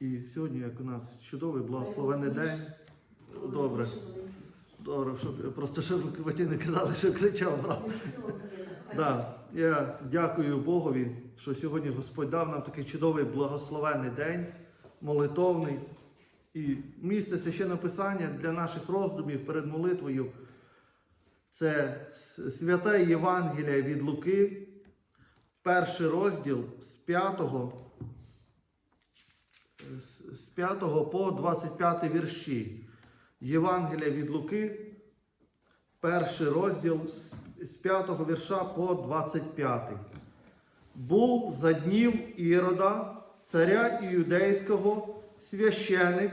І сьогодні, як у нас чудовий благословений день. Добре, добре, щоб просто щоб ви не казали, що кричав, брат. Да. Я дякую Богові, що сьогодні Господь дав нам такий чудовий благословений день, молитовний. І місце священного писання для наших роздумів перед молитвою це святе Євангелія від Луки, перший розділ з 5, з- з 5 по 25 вірші. Євангелія від Луки, перший розділ з- з 5 вірша по 25. Був за днів Ірода, царя Іудейського, священик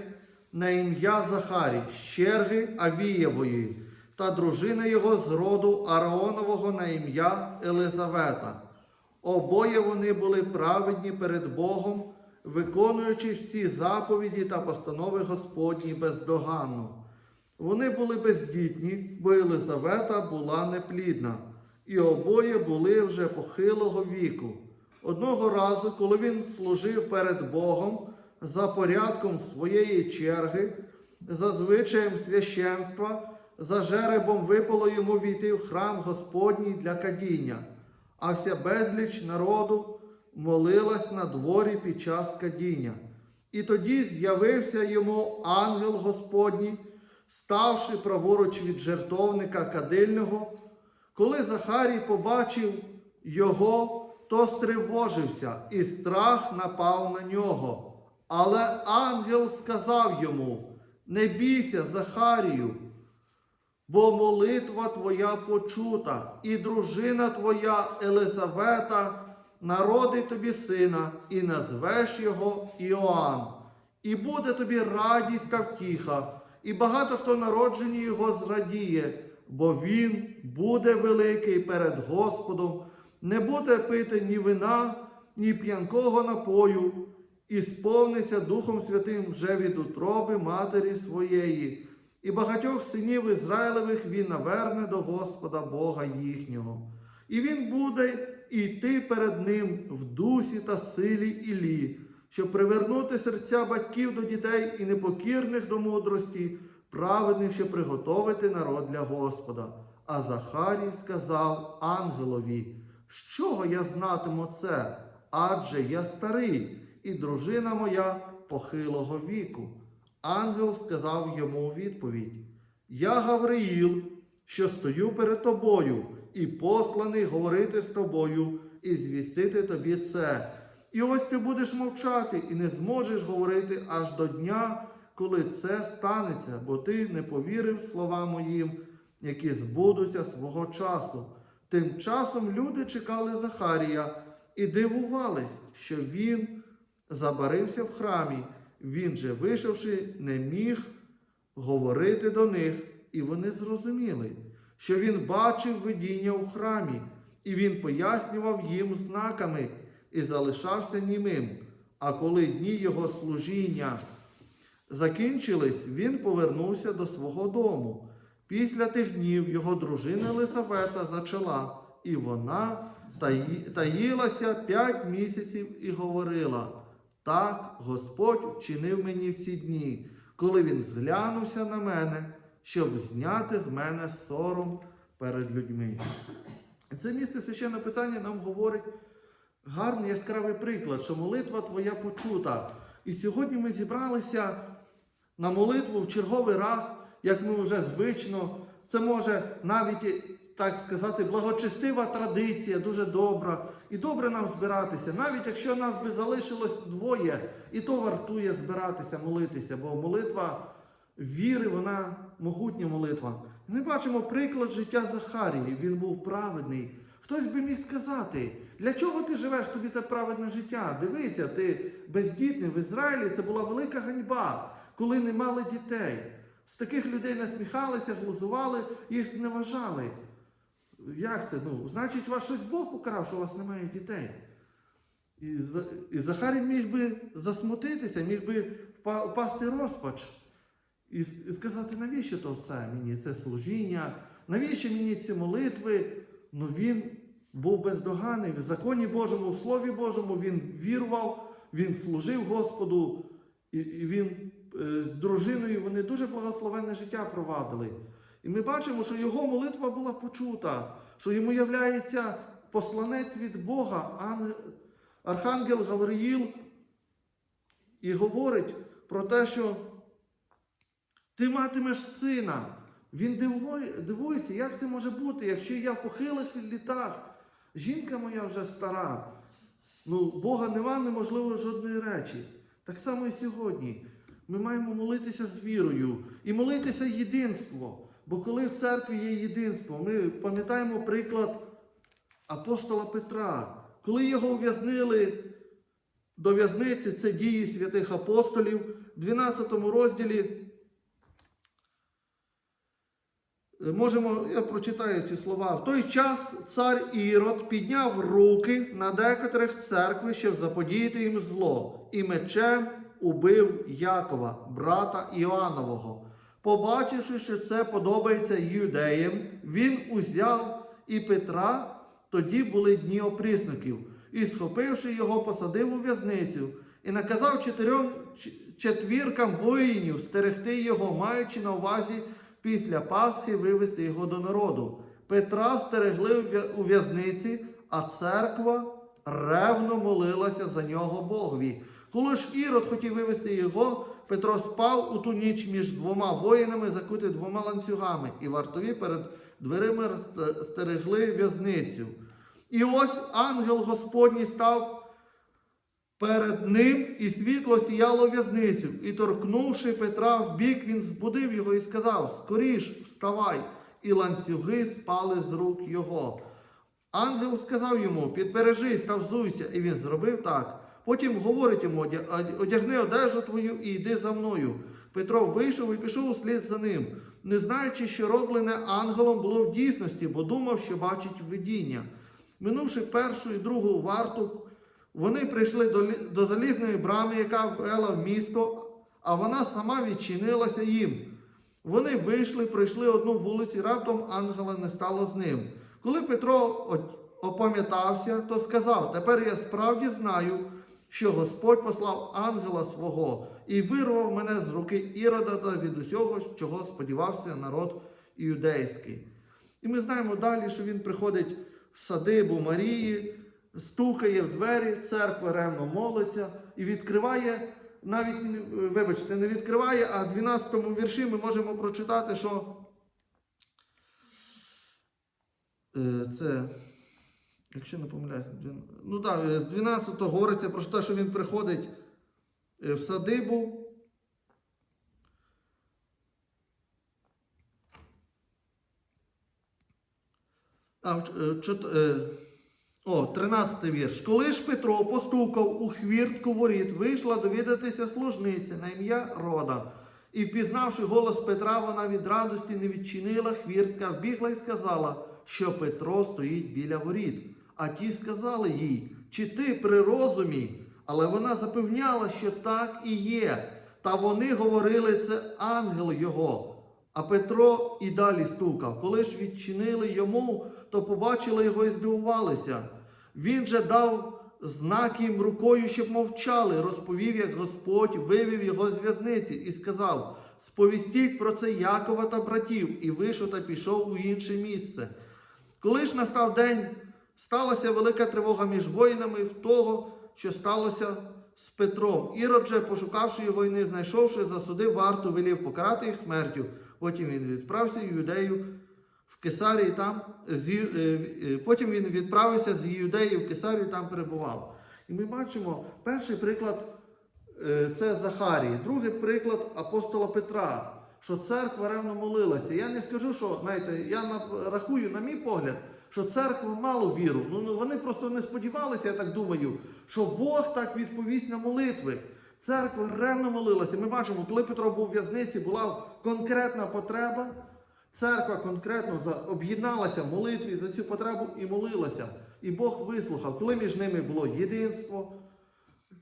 на ім'я Захарій, з черги Авієвої, та дружина його з роду Араонового на ім'я Елизавета. Обоє вони були праведні перед Богом, виконуючи всі заповіді та постанови Господні бездоганно. Вони були бездітні, бо Єлизавета була неплідна, і обоє були вже похилого віку. Одного разу, коли він служив перед Богом за порядком своєї черги, за звичаєм священства, за жеребом випало йому війти в храм Господній для кадіння, а вся безліч народу молилась на дворі під час кадіння. І тоді з'явився йому ангел Господній, ставши праворуч від жертовника кадильного. Коли Захарій побачив його, то стривожився, і страх напав на нього. Але ангел сказав йому: Не бійся, Захарію, бо молитва твоя почута, і дружина твоя Елизавета народить тобі сина, і назвеш його Іоанн. І буде тобі радість та втіха, і багато хто народжені його зрадіє, бо він буде великий перед Господом, не буде пити ні вина, ні п'янкого напою, і сповниться Духом Святим вже від утроби матері своєї, і багатьох синів Ізраїлевих він наверне до Господа Бога їхнього. І він буде йти перед ним в дусі та силі Ілі, щоб привернути серця батьків до дітей і непокірних до мудрості, праведних, щоб приготовити народ для Господа. А Захарій сказав ангелові, з чого я знатиму це? Адже я старий, і дружина моя похилого віку. Ангел сказав йому у відповідь: Я Гавриїл, що стою перед тобою, і посланий говорити з тобою і звістити тобі це. І ось ти будеш мовчати і не зможеш говорити аж до дня, коли це станеться, бо ти не повірив словам моїм, які збудуться свого часу. Тим часом люди чекали Захарія і дивувались, що він забарився в храмі. Він же, вийшовши, не міг говорити до них, і вони зрозуміли, що він бачив видіння у храмі, і він пояснював їм знаками і залишався німим. А коли дні його служіння закінчились, він повернувся до свого дому. Після тих днів його дружина Елисавета зачала, і вона таїлася п'ять місяців і говорила: так Господь вчинив мені в ці дні, коли він зглянувся на мене, щоб зняти з мене сором перед людьми. Це місце священне писання нам говорить гарний яскравий приклад, що молитва твоя почута. І сьогодні ми зібралися на молитву в черговий раз, як ми вже звично. Це може навіть, так сказати, благочестива традиція, дуже добра. І добре нам збиратися, навіть якщо нас би залишилось двоє, і то вартує збиратися, молитися, бо молитва віри, вона могутня молитва. Ми бачимо приклад життя Захарії. Він був праведний. Хтось би міг сказати, для чого ти живеш тобі те праведне життя? Дивися, ти бездітний в Ізраїлі це була велика ганьба, коли не мали дітей. З таких людей насміхалися, глузували, їх зневажали. Як це? Ну, значить, вас щось Бог покарав, що у вас немає дітей. І, За- Захарій міг би засмутитися, міг би впасти розпач і, сказати, навіщо то все мені це служіння, навіщо мені ці молитви? Ну він був бездоганий в законі Божому, в Слові Божому він вірував, він служив Господу. і, він е, з дружиною вони дуже благословенне життя провадили. І ми бачимо, що його молитва була почута, що йому являється посланець від Бога, ан- Архангел Гавриїл, і говорить про те, що ти матимеш сина. Він дивується, як це може бути, якщо я в похилих літах, жінка моя вже стара. Ну, Бога нема неможливо жодної речі. Так само і сьогодні. Ми маємо молитися з вірою і молитися єдинство. Бо коли в церкві є єдинство, ми пам'ятаємо приклад апостола Петра, коли його ув'язнили до в'язниці, це дії святих апостолів, в 12 розділі. Е, Можемо, я прочитаю ці слова. В той час цар Ірод підняв руки на декотрих з церкви, щоб заподіяти їм зло, і мечем убив Якова, брата Іоаннового. Побачивши, що це подобається юдеям, він узяв і Петра, тоді були дні оприсників, і, схопивши його, посадив у в'язницю, і наказав чотирьом четвіркам воїнів стерегти його, маючи на увазі після Пасхи вивести його до народу. Петра стерегли у в'язниці, а церква ревно молилася за нього Богові. Коли ж Ірод хотів вивести його, Петро спав у ту ніч між двома воїнами, закутий двома ланцюгами, і вартові перед дверима стерегли в'язницю. І ось ангел Господній став перед ним, і світло сіяло в'язницю. І торкнувши Петра в бік, він збудив його і сказав: Скоріш, вставай, і ланцюги спали з рук його. Ангел сказав йому: Підбережись та взуйся, і він зробив так. Потім говорить йому: одягни одежу твою і йди за мною. Петро вийшов і пішов услід за ним, не знаючи, що роблене ангелом було в дійсності, бо думав, що бачить видіння. Минувши першу і другу варту, вони прийшли до, до залізної брами, яка вела в місто, а вона сама відчинилася їм. Вони вийшли, пройшли одну вулицю, і раптом ангела не стало з ним. Коли Петро опам'ятався, то сказав: Тепер я справді знаю, що Господь послав ангела свого і вирвав мене з руки Ірода та від усього, чого сподівався народ іудейський. І ми знаємо далі, що він приходить в садибу Марії, стукає в двері, церква ревно молиться і відкриває, навіть, вибачте, не відкриває, а в 12 вірші ми можемо прочитати, що е, це, якщо не помиляюсь, ну так, з 12-го говориться про те, що він приходить е, в садибу. А, е, чот- е, о, 13 вірш. Коли ж Петро постукав у хвіртку воріт, вийшла довідатися служниця на ім'я Рода. І впізнавши голос Петра, вона від радості не відчинила хвіртка, вбігла і сказала, що Петро стоїть біля воріт. А ті сказали їй, чи ти при розумі? Але вона запевняла, що так і є. Та вони говорили, це ангел його. А Петро і далі стукав. Коли ж відчинили йому, то побачили його і здивувалися. Він же дав знак їм рукою, щоб мовчали, розповів, як Господь вивів його з в'язниці і сказав: Сповістіть про це Якова та братів, і вийшов та пішов у інше місце. Коли ж настав день, сталася велика тривога між воїнами в того, що сталося з Петром. Ірод же, пошукавши його і не знайшовши, засудив варту, велів покарати їх смертю. Потім він відправився в юдею Кесарії там, е, е, потім він відправився з Юдеї в Кесарію, там перебував. І ми бачимо перший приклад е, це Захарії, другий приклад апостола Петра, що церква ревно молилася. Я не скажу, що знаєте, я рахую, на мій погляд, що церква мало віру. Ну, ну вони просто не сподівалися, я так думаю, що Бог так відповість на молитви. Церква ревно молилася. Ми бачимо, коли Петро був у в'язниці, була конкретна потреба. Церква конкретно об'єдналася в молитві за цю потребу і молилася. І Бог вислухав, коли між ними було єдинство,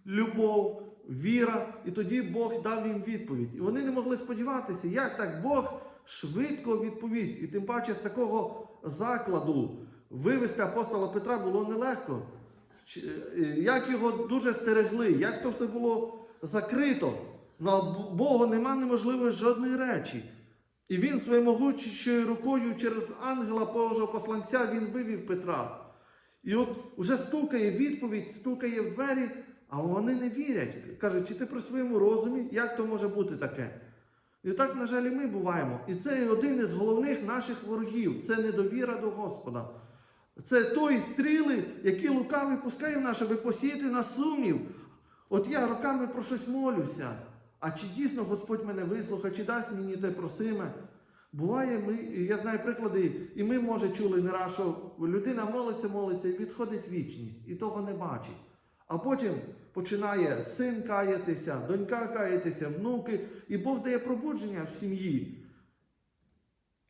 любов, віра, і тоді Бог дав їм відповідь. І вони не могли сподіватися, як так Бог швидко відповість. І тим паче з такого закладу вивести апостола Петра було нелегко. Е, Як його дуже стерегли, як то все було закрито. Ну, а Б- Богу нема неможливої жодної речі. І він своєю могучою рукою через ангела Божого посланця він вивів Петра. І от уже стукає відповідь, стукає в двері, а вони не вірять. Кажуть, чи ти при своєму розумі, як то може бути таке? І так, на жаль, і ми буваємо. І це один із головних наших ворогів це недовіра до Господа. Це той стріли, які лукавий пускає в нас, щоб посіяти на сумнів. От я роками про щось молюся. А чи дійсно Господь мене вислухає, чи дасть мені те просиме? Буває, ми, я знаю приклади, і ми, може, чули не раз, що людина молиться, молиться і відходить вічність, і того не бачить. А потім починає син каятися, донька каятися, внуки, і Бог дає пробудження в сім'ї.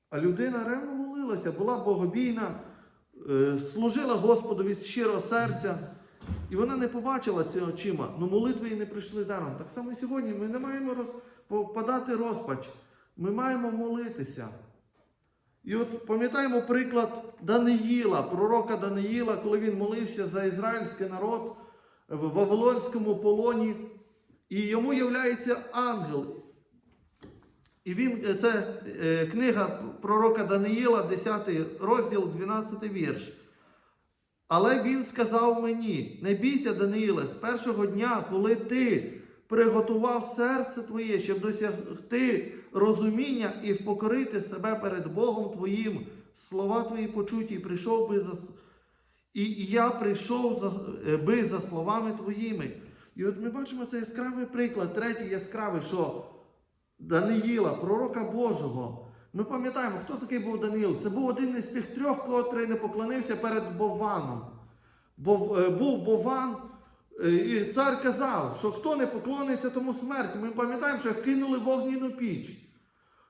А людина ревно молилася, була богобійна, е, служила Господу від щирого серця. І вона не побачила це очима, але молитви їй не прийшли даром. Так само і сьогодні ми не маємо роз... розпач, ми маємо молитися. І от пам'ятаємо приклад Даниїла, пророка Даниїла, коли він молився за ізраїльський народ в Вавилонському полоні, і йому являється ангел. І він, це е, книга пророка Даниїла, 10 розділ, 12 вірш. Але він сказав мені: не бійся, Даниїле, з першого дня, коли ти приготував серце твоє, щоб досягти розуміння і впокорити себе перед Богом твоїм, слова твої почуті, і прийшов би за і я прийшов за, е, би за словами твоїми. І от ми бачимо цей яскравий приклад, третій яскравий, що Даниїла, пророка Божого. Ми пам'ятаємо, хто такий був Даниїл. Це був один із тих трьох, котрий не поклонився перед Бованом. Бо е, був Бован, е, і цар казав, що хто не поклониться, тому смерть. Ми пам'ятаємо, що кинули в вогняну піч.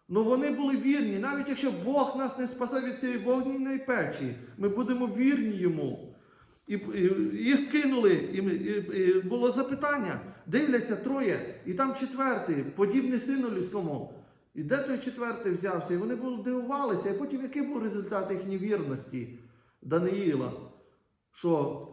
Ну вони були вірні, навіть якщо Бог нас не спасе від цієї вогняної печі, ми будемо вірні йому. І, і їх кинули, і, і, і було запитання, дивляться троє, і там четвертий, подібний сину людському. І де той четвертий взявся? І вони були дивувалися. І потім який був результат їхньої вірності Даниїла? Що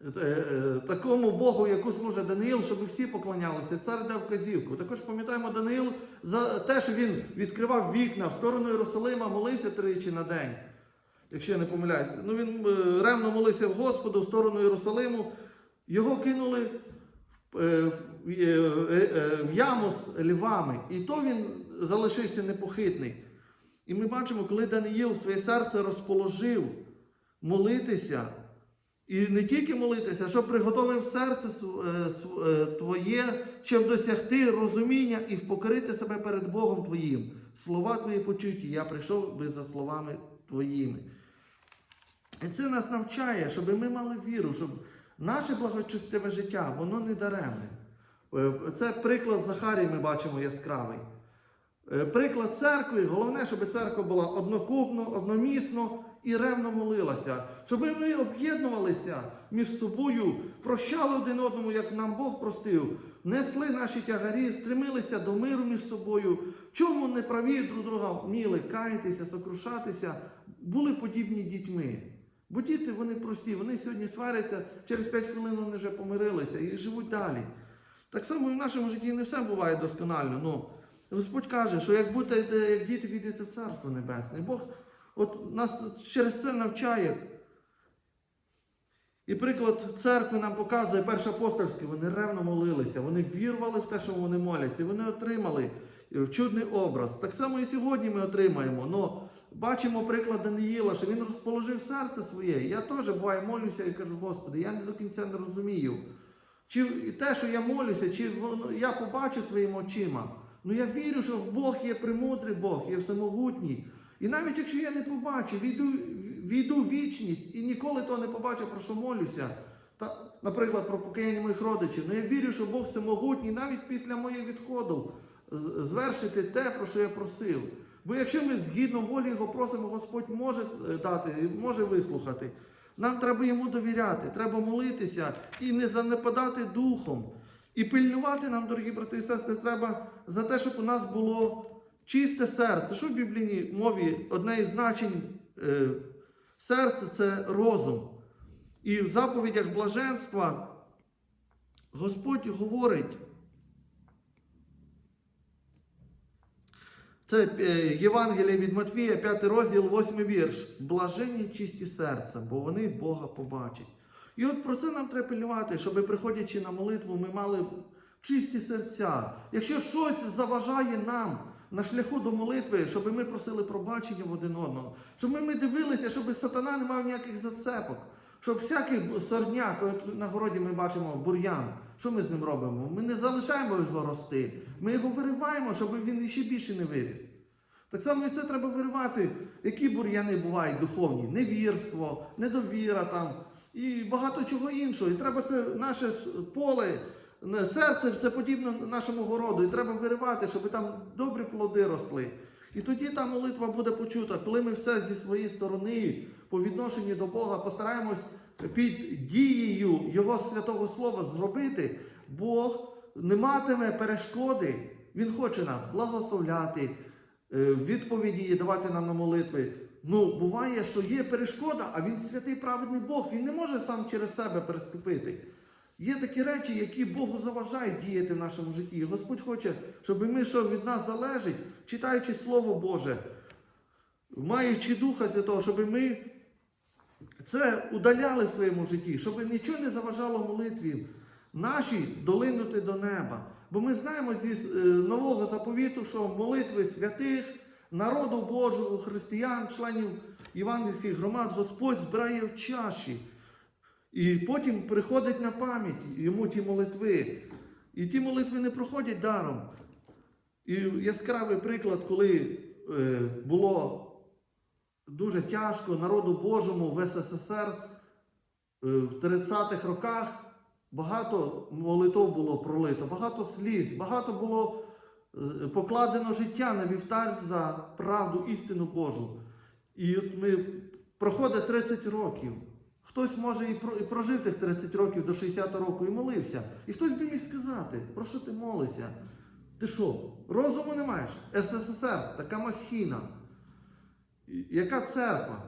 е, е, такому Богу, яку служить Даниїл, щоб всі поклонялися, цар дав вказівку. Також пам'ятаємо Даниїл за те, що він відкривав вікна в сторону Єрусалима, молився тричі на день. Якщо я не помиляюся. Ну він е, ревно молився в Господу в сторону Єрусалиму. Його кинули в, в, е, е, в яму з львами. І то він залишився непохитний. І ми бачимо, коли Даниїл своє серце розположив молитися. І не тільки молитися, щоб приготовив серце е, е, твоє, щоб досягти розуміння і впокорити себе перед Богом Твоїм. Слова Твої почуті, я прийшов би за словами Твоїми. І це нас навчає, щоб ми мали віру, щоб наше благочестиве життя, воно не даремне. Е, Це приклад Захарії ми бачимо яскравий. Е, Приклад церкви, головне, щоб церква була однокупно, одномісно і ревно молилася, щоб ми об'єднувалися між собою, прощали один одному, як нам Бог простив, несли наші тягарі, стремилися до миру між собою. Чому не праві друг друга вміли каятися, сокрушатися, були подібні дітьми. Бо діти вони прості, вони сьогодні сваряться, через 5 хвилин вони вже помирилися і живуть далі. Так само і в нашому житті не все буває досконально. Ну, Господь каже, що як будете як діти відійдете в Царство Небесне. Бог от нас через це навчає. І приклад церкви нам показує першоапостольський, вони ревно молилися, вони вірували в те, що вони моляться, і вони отримали чудний образ. Так само і сьогодні ми отримаємо. Но бачимо приклад Даниїла, що він розположив серце своє. Я теж буває молюся і кажу, Господи, я не до кінця не розумію. Чи те, що я молюся, чи я побачу своїми очима. Ну я вірю, що Бог є премудрий Бог, є всемогутній. І навіть якщо я не побачу, війду, війду в вічність і ніколи того не побачу, про що молюся. Та, наприклад, про покаяння моїх родичів. Ну я вірю, що Бог всемогутній навіть після моїх відходів звершити те, про що я просив. Бо якщо ми згідно волі його просимо, Господь може е, дати, може вислухати. Нам треба йому довіряти, треба молитися і не занепадати духом. І пильнувати нам, дорогі брати і сестри, треба за те, щоб у нас було чисте серце. Що в біблійній мові одне із значень е, серця це розум. І в заповідях блаженства Господь говорить, Це е, Євангеліє від Матвія, 5 розділ, 8 вірш. Блаженні чисті серця, бо вони Бога побачать. І от про це нам треба пильнувати, щоб приходячи на молитву, ми мали чисті серця. Якщо щось заважає нам на шляху до молитви, щоб ми просили пробачення в один одного, щоб ми, дивилися, щоб сатана не мав ніяких зацепок. Щоб всякий сорняк, от на городі ми бачимо бур'ян, що ми з ним робимо? Ми не залишаємо його рости, ми його вириваємо, щоб він ще більше не виріс. Так само і це треба виривати, які бур'яни бувають духовні, невірство, недовіра там і багато чого іншого. І треба це наше поле, серце, все подібно нашому городу. І треба виривати, щоб там добрі плоди росли. І тоді та молитва буде почута, коли ми все зі своєї сторони по відношенню до Бога постараємось під дією Його святого Слова зробити, Бог не матиме перешкоди. Він хоче нас благословляти, е, відповіді давати нам на молитви. Ну, буває, що є перешкода, а він святий праведний Бог, він не може сам через себе переступити. Є такі речі, які Богу заважають діяти в нашому житті. Господь хоче, щоб ми, що від нас залежить, читаючи Слово Боже, маючи Духа Святого, щоб ми це удаляли в своєму житті, щоб нічого не заважало молитві нашій долинути до неба. Бо ми знаємо зі е, нового заповіту, що молитви святих, народу Божого, християн, членів євангельських громад, Господь збирає в чаші. І потім приходить на пам'ять йому ті молитви. І ті молитви не проходять даром. І яскравий приклад, коли е, було дуже тяжко народу Божому в СССР е, в 30-х роках багато молитов було пролито, багато сліз, багато було е, покладено життя на вівтар за правду, істину Божу. І от ми проходить 30 років. Хтось може і про- і прожив тих 30 років до 60 року і молився. І хтось би міг сказати, про що ти молишся? Ти що, розуму не маєш? СССР, така махіна. Яка церква?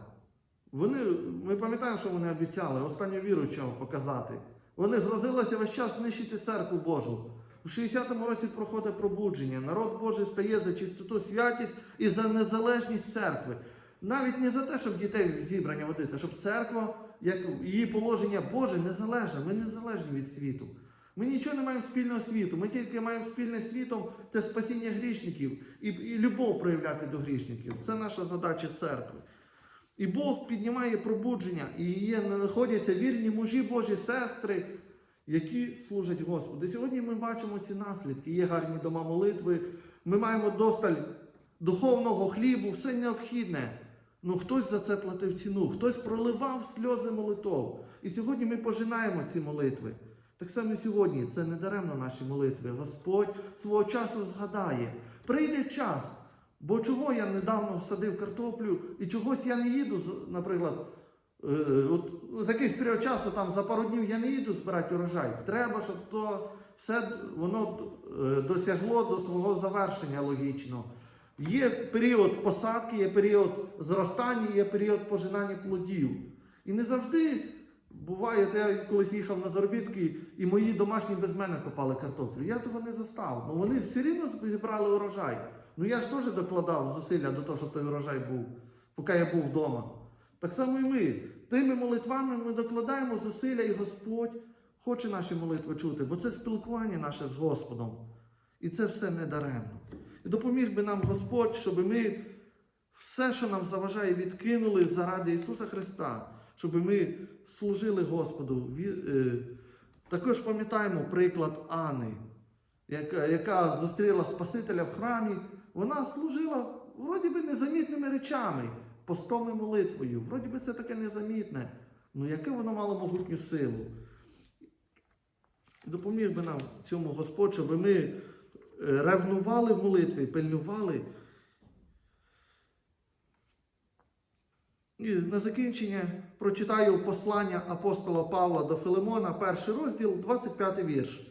Вони, ми пам'ятаємо, що вони обіцяли останню віруючого показати. Вони грозилися весь час нищити церкву Божу. У 60-му році проходить пробудження. Народ Божий стає за чистоту святість і за незалежність церкви. Навіть не за те, щоб дітей в зібрання водити, а щоб церква, як її положення Боже, не незалежна. Ми незалежні від світу. Ми нічого не маємо спільного світу. Ми тільки маємо спільне світом це спасіння грішників і, і любов проявляти до грішників. Це наша задача церкви. І Бог піднімає пробудження, і є, знаходяться вірні мужі Божі, сестри, які служать Господу. Сьогодні ми бачимо ці наслідки. Є гарні дома молитви, ми маємо досталь духовного хлібу, все необхідне. Ну хтось за це платив ціну, хтось проливав сльози молитов. І сьогодні ми пожинаємо ці молитви. Так само сьогодні це не даремно наші молитви. Господь свого часу згадає. Прийде час. Бо чого я недавно садив картоплю і чогось я не їду, наприклад, е, от за якийсь період часу, там за пару днів я не їду збирати урожай. Треба, щоб то все воно е, досягло до свого завершення логічно. Є період посадки, є період зростання, є період пожинання плодів. І не завжди буває, я колись їхав на заробітки, і мої домашні без мене копали картоплю. Я того не застав. Ну вони все рівно зібрали урожай. Ну я ж теж докладав зусилля до того, щоб той урожай був, поки я був вдома. Так само і ми. Тими молитвами ми докладаємо зусилля, і Господь хоче наші молитви чути, бо це спілкування наше з Господом. І це все не даремно. І допоміг би нам Господь, щоб ми все, що нам заважає, відкинули заради Ісуса Христа, щоб ми служили Господу. Е, Також пам'ятаємо приклад яка, яка зустріла Спасителя в храмі. Вона служила вроді би незамітними речами, постом і молитвою. Вроді би це таке незамітне. Ну яке воно мало могутню силу? Допоміг би нам цьому Господь, щоб ми е, ревнували в молитві, пильнували. І на закінчення прочитаю послання апостола Павла до Филимона, перший розділ, 25 вірш.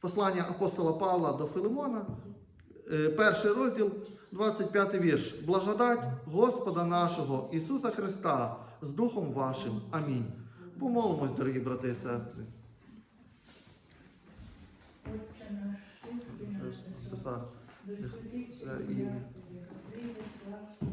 Послання апостола Павла до Филимона, е, перший розділ, 25 вірш. Благодать Господа нашого Ісуса Христа з Духом вашим. Амінь. Помолимось, дорогі брати і сестри. Отче наш, що ти на небесах, Спаса. досвідчиться Е, ім'я і-